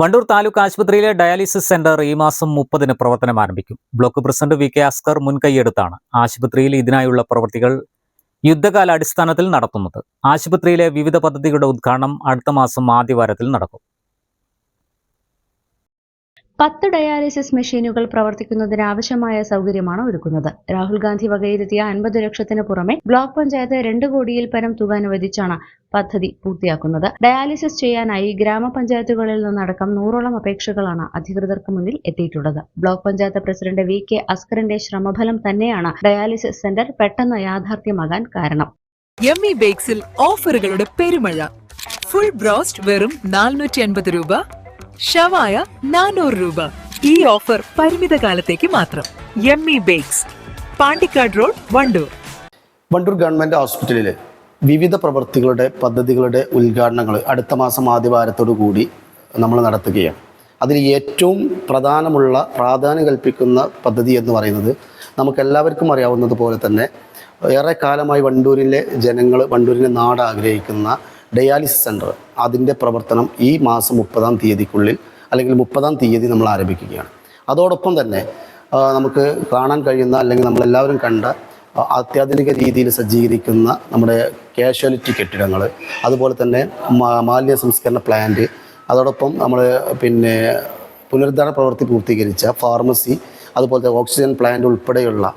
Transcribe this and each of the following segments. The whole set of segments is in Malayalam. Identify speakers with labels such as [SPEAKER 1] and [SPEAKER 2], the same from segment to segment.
[SPEAKER 1] വണ്ടൂർ താലൂക്ക് ആശുപത്രിയിലെ ഡയാലിസിസ് സെന്റർ ഈ മാസം മുപ്പതിന് പ്രവർത്തനം ആരംഭിക്കും. Block president V K Askar മുൻകൈയെടുത്താണ് ആശുപത്രിയിൽ ഇതിനായുള്ള പ്രവൃത്തികൾ യുദ്ധകാല അടിസ്ഥാനത്തിൽ നടത്തുന്നത്. ആശുപത്രിയിലെ വിവിധ പദ്ധതികളുടെ ഉദ്ഘാടനം അടുത്ത മാസം ആദ്യവാരത്തിൽ നടക്കും.
[SPEAKER 2] പത്ത് ഡയാലിസിസ് മെഷീനുകൾ പ്രവർത്തിക്കുന്നതിന് ആവശ്യമായ സൗകര്യമാണ് ഒരുക്കുന്നത്. രാഹുൽ ഗാന്ധി വകയിരുത്തിയ അൻപത് ലക്ഷത്തിന് പുറമെ ബ്ലോക്ക് പഞ്ചായത്ത് രണ്ട് കോടിയിൽ പരം തുക അനുവദിച്ചാണ് പദ്ധതി പൂർത്തിയാക്കുന്നത്. ഡയാലിസിസ് ചെയ്യാനായി ഗ്രാമപഞ്ചായത്തുകളിൽ നിന്നടക്കം നൂറോളം അപേക്ഷകളാണ് അധികൃതർക്ക് മുന്നിൽ എത്തിയിട്ടുള്ളത്. Block panchayat president V K അസ്കറിന്റെ ശ്രമഫലം തന്നെയാണ് ഡയാലിസിസ് സെന്റർ പെട്ടെന്ന് യാഥാർത്ഥ്യമാകാൻ കാരണം.
[SPEAKER 3] യമ്മി ബേക്സിൽ ഓഫറുകളുടെ പെരുമഴ. ഫുൾ ബ്രോസ്റ്റ് വെറും നാനൂറ്റി അൻപത് രൂപ. ഷവായ നാനൂറ് രൂപ. ഈ ഓഫർ പരിമിത കാലത്തേക്ക് മാത്രം yummy bakes Pandikkad road Wandoor.
[SPEAKER 4] Wandoor government ഹോസ്പിറ്റലിൽ വിവിധ പ്രവൃത്തികളുടെ പദ്ധതികളുടെ ഉദ്ഘാടനങ്ങൾ അടുത്ത മാസം ആദ്യവാരത്തോടു കൂടി നമ്മൾ നടത്തുകയാണ്. അതിൽ ഏറ്റവും പ്രധാനമുള്ള പ്രാധാന്യം കൽപ്പിക്കുന്ന പദ്ധതി എന്ന് പറയുന്നത് നമുക്കെല്ലാവർക്കും അറിയാവുന്നത് പോലെ തന്നെ ഏറെ കാലമായി വണ്ടൂരിലെ ജനങ്ങൾ വണ്ടൂരിലെ നാട് ആഗ്രഹിക്കുന്ന ഡയാലിസിസ് സെന്റർ അതിന്റെ പ്രവർത്തനം ഈ മാസം മുപ്പതാം തീയതിക്കുള്ളിൽ അല്ലെങ്കിൽ മുപ്പതാം തീയതി നമ്മൾ ആരംഭിക്കുകയാണ്. അതോടൊപ്പം തന്നെ നമുക്ക് കാണാൻ കഴിയുന്ന അല്ലെങ്കിൽ നമ്മളെല്ലാവരും കണ്ട അത്യാധുനിക രീതിയിൽ സജ്ജീകരിക്കുന്ന നമ്മുടെ കാഷ്വാലിറ്റി കെട്ടിടങ്ങൾ അതുപോലെ തന്നെ മാലിന്യ സംസ്കരണ പ്ലാന്റ് അതോടൊപ്പം നമ്മൾ പിന്നെ പുനരുദ്ധാരണ പ്രവൃത്തി പൂർത്തീകരിച്ച ഫാർമസി അതുപോലെ ഓക്സിജൻ പ്ലാന്റ് ഉൾപ്പെടെയുള്ള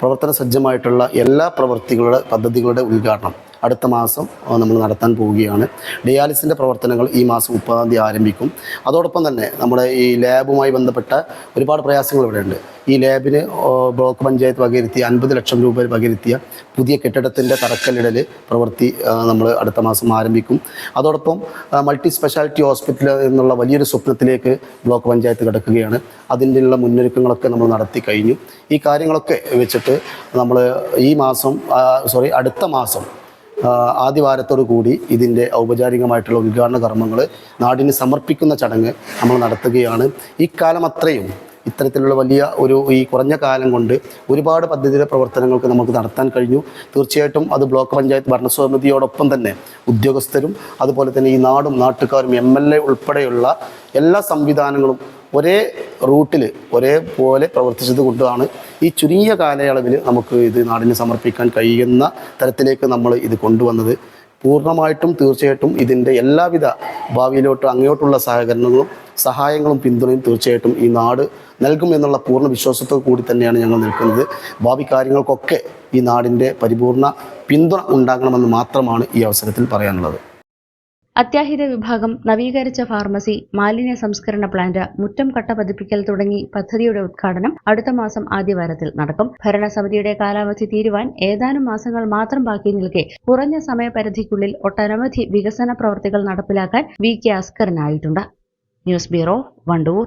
[SPEAKER 4] പ്രവർത്തന സജ്ജമായിട്ടുള്ള എല്ലാ പ്രവൃത്തികളുടെ പദ്ധതികളുടെ ഉദ്ഘാടനം. അടുത്ത മാസം നമ്മൾ നടത്താൻ പോവുകയാണ്. ഡയാലിസിന്റെ പ്രവർത്തനങ്ങൾ ഈ മാസം മുപ്പതാം തീയതി ആരംഭിക്കും. അതോടൊപ്പം തന്നെ നമ്മുടെ ഈ ലാബുമായി ബന്ധപ്പെട്ട ഒരുപാട് പ്രയാസങ്ങൾ ഇവിടെയുണ്ട്. ഈ ലാബിന് ബ്ലോക്ക് പഞ്ചായത്ത് വകയിരുത്തിയ അൻപത് ലക്ഷം രൂപ വകയിരുത്തിയ പുതിയ കെട്ടിടത്തിന്റെ തറക്കല്ലിടൽ പ്രവൃത്തി നമ്മൾ അടുത്ത മാസം ആരംഭിക്കും. അതോടൊപ്പം മൾട്ടി സ്പെഷ്യാലിറ്റി ഹോസ്പിറ്റൽ എന്നുള്ള വലിയൊരു സ്വപ്നത്തിലേക്ക് ബ്ലോക്ക് പഞ്ചായത്ത് കിടക്കുകയാണ്. അതിന്റെയുള്ള മുന്നൊരുക്കങ്ങളൊക്കെ നമ്മൾ നടത്തി കഴിഞ്ഞു. ഈ കാര്യങ്ങളൊക്കെ വെച്ചിട്ട് നമ്മൾ ഈ മാസം സോറി അടുത്ത മാസം ആദ്യവാരത്തോടു കൂടി ഇതിന്റെ ഔപചാരികമായിട്ടുള്ള ഉദ്ഘാടന കർമ്മങ്ങൾ നാടിന് സമർപ്പിക്കുന്ന ചടങ്ങ് നമ്മൾ നടത്തുകയാണ്. ഇക്കാലം അത്രയും ഇത്തരത്തിലുള്ള വലിയ ഒരു ഈ കുറഞ്ഞ കാലം കൊണ്ട് ഒരുപാട് പദ്ധതിയുടെ പ്രവർത്തനങ്ങൾക്ക് നമുക്ക് നടത്താൻ കഴിഞ്ഞു. തീർച്ചയായിട്ടും അത് ബ്ലോക്ക് പഞ്ചായത്ത് ഭരണസമിതിയോടൊപ്പം തന്നെ ഉദ്യോഗസ്ഥരും അതുപോലെ തന്നെ ഈ നാടും നാട്ടുകാരും എം ഉൾപ്പെടെയുള്ള എല്ലാ സംവിധാനങ്ങളും ഒരേ റൂട്ടിൽ ഒരേപോലെ പ്രവർത്തിച്ചത് കൊണ്ടാണ് ഈ ചുരുങ്ങിയ കാലയളവിൽ നമുക്ക് ഇത് നാടിന് സമർപ്പിക്കാൻ കഴിയുന്ന തരത്തിലേക്ക് നമ്മൾ ഇത് കൊണ്ടുവന്നത്. പൂർണമായിട്ടും തീർച്ചയായിട്ടും ഇതിന്റെ എല്ലാവിധ ഭാവിയിലോട്ട് അങ്ങോട്ടുള്ള സഹകരണങ്ങളും സഹായങ്ങളും പിന്തുണയും തീർച്ചയായിട്ടും ഈ നാട് നൽകും എന്നുള്ള പൂർണ വിശ്വാസത്തോടു കൂടി തന്നെയാണ് ഞങ്ങൾ നിൽക്കുന്നത്. ഭാവി കാര്യങ്ങൾക്കൊക്കെ ഈ നാടിന്റെ പരിപൂർണ പിന്തുണ ഉണ്ടാകണമെന്ന് മാത്രമാണ് ഈ അവസരത്തിൽ പറയാനുള്ളത്.
[SPEAKER 2] അത്യാഹിത വിഭാഗം നവീകരിച്ച ഫാർമസി മാലിന്യ സംസ്കരണ പ്ലാന്റ് മുറ്റം കട്ട പതിപ്പിക്കൽ തുടങ്ങി പദ്ധതിയുടെ ഉദ്ഘാടനം അടുത്ത മാസം ആദ്യവാരത്തിൽ നടക്കും. ഭരണസമിതിയുടെ കാലാവധി തീരുവാൻ ഏതാനും മാസങ്ങൾ മാത്രം ബാക്കി നിൽക്കെ കുറഞ്ഞ സമയപരിധിക്കുള്ളിൽ ഒട്ടനവധി വികസന പ്രവർത്തികൾ നടപ്പിലാക്കാൻ V K അസ്കറിനായിട്ടുണ്ട്. News bureau Wandoor.